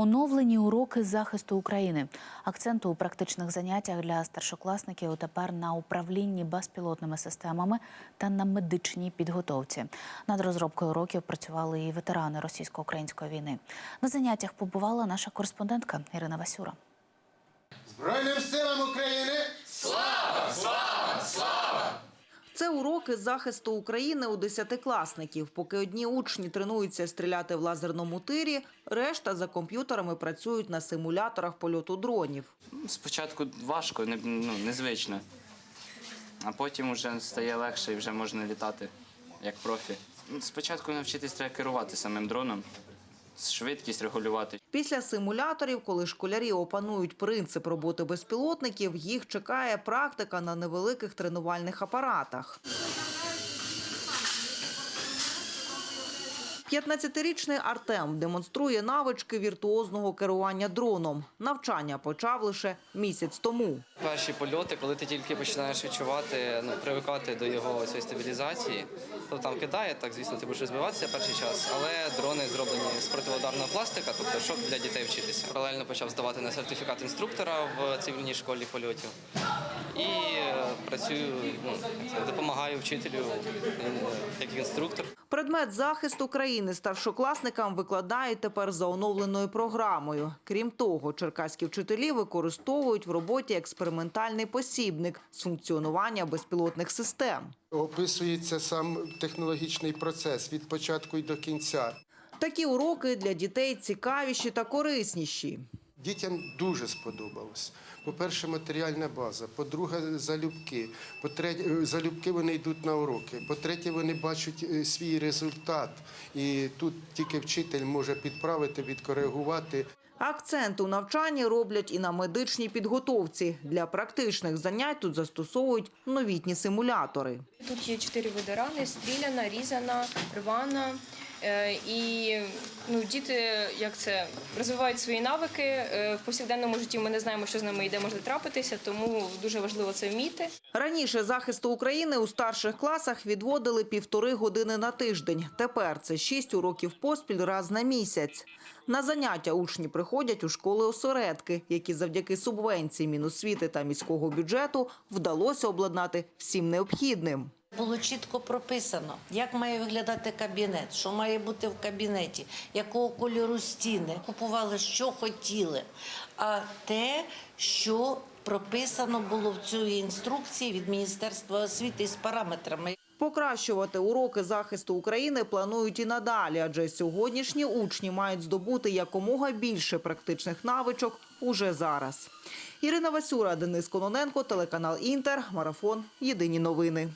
Оновлені уроки захисту України. Акценту у практичних заняттях для старшокласників тепер на управлінні безпілотними системами та на медичній підготовці. Над розробкою уроків працювали і ветерани російсько-української війни. На заняттях побувала наша кореспондентка Ірина Васюра. Збройним силам України Це уроки захисту України у десятикласників. Поки одні учні тренуються стріляти в лазерному тирі, решта за комп'ютерами працюють на симуляторах польоту дронів. Спочатку важко, ну, незвично. А потім вже стає легше і вже можна літати як профі. Спочатку навчитись треба керувати самим дроном, швидкість регулювати. Після симуляторів, коли школярі опанують принцип роботи безпілотників, їх чекає практика на невеликих тренувальних апаратах. 15-річний Артем демонструє навички віртуозного керування дроном. Навчання почав лише місяць тому. Перші польоти, коли ти тільки починаєш відчувати, ну привикати до його цієї стабілізації, то там кидає, так звісно, ти будеш розбиватися перший час, але дрони зроблені з противоударного пластика, тобто щоб для дітей вчитися. Паралельно почав здавати на сертифікат інструктора в цивільній школі польотів і е, працюю, ну допомагаю вчителю е, як інструктор. Предмет захисту країни старшокласникам викладають тепер за оновленою програмою. Крім того, черкаські вчителі використовують в роботі експериментальний посібник з функціонування безпілотних систем. описується сам технологічний процес від початку і до кінця. Такі уроки для дітей цікавіші та корисніші. Дітям дуже сподобалось. По-перше, матеріальна база. По-друге, залюбки. По-третє, залюбки вони йдуть на уроки. По-третє, вони бачать е, свій результат. І тут тільки вчитель може підправити, відкоригувати. Акцент у навчанні роблять і на медичній підготовці. Для практичних занять тут застосовують новітні симулятори. Тут є чотири види рани: стріляна, різана, рвана. Е, І ну, діти як це розвивають свої навики Е, в повсякденному житті. Ми не знаємо, що з ними йде може трапитися, тому дуже важливо це вміти. Раніше захисту України у старших класах відводили півтори години на тиждень. Тепер це шість уроків поспіль раз на місяць. На заняття учні приходять у школи осередки, які завдяки субвенції Міносвіти та міського бюджету вдалося обладнати всім необхідним. Було чітко прописано, як має виглядати кабінет, що має бути в кабінеті, якого кольору стіни. Купували, що хотіли. А те, що прописано було в цій інструкції від Міністерства освіти з параметрами. Покращувати уроки захисту України планують і надалі, адже сьогоднішні учні мають здобути якомога більше практичних навичок уже зараз. Ірина Васюра, Денис Кононенко, телеканал Інтер, марафон. Єдині новини.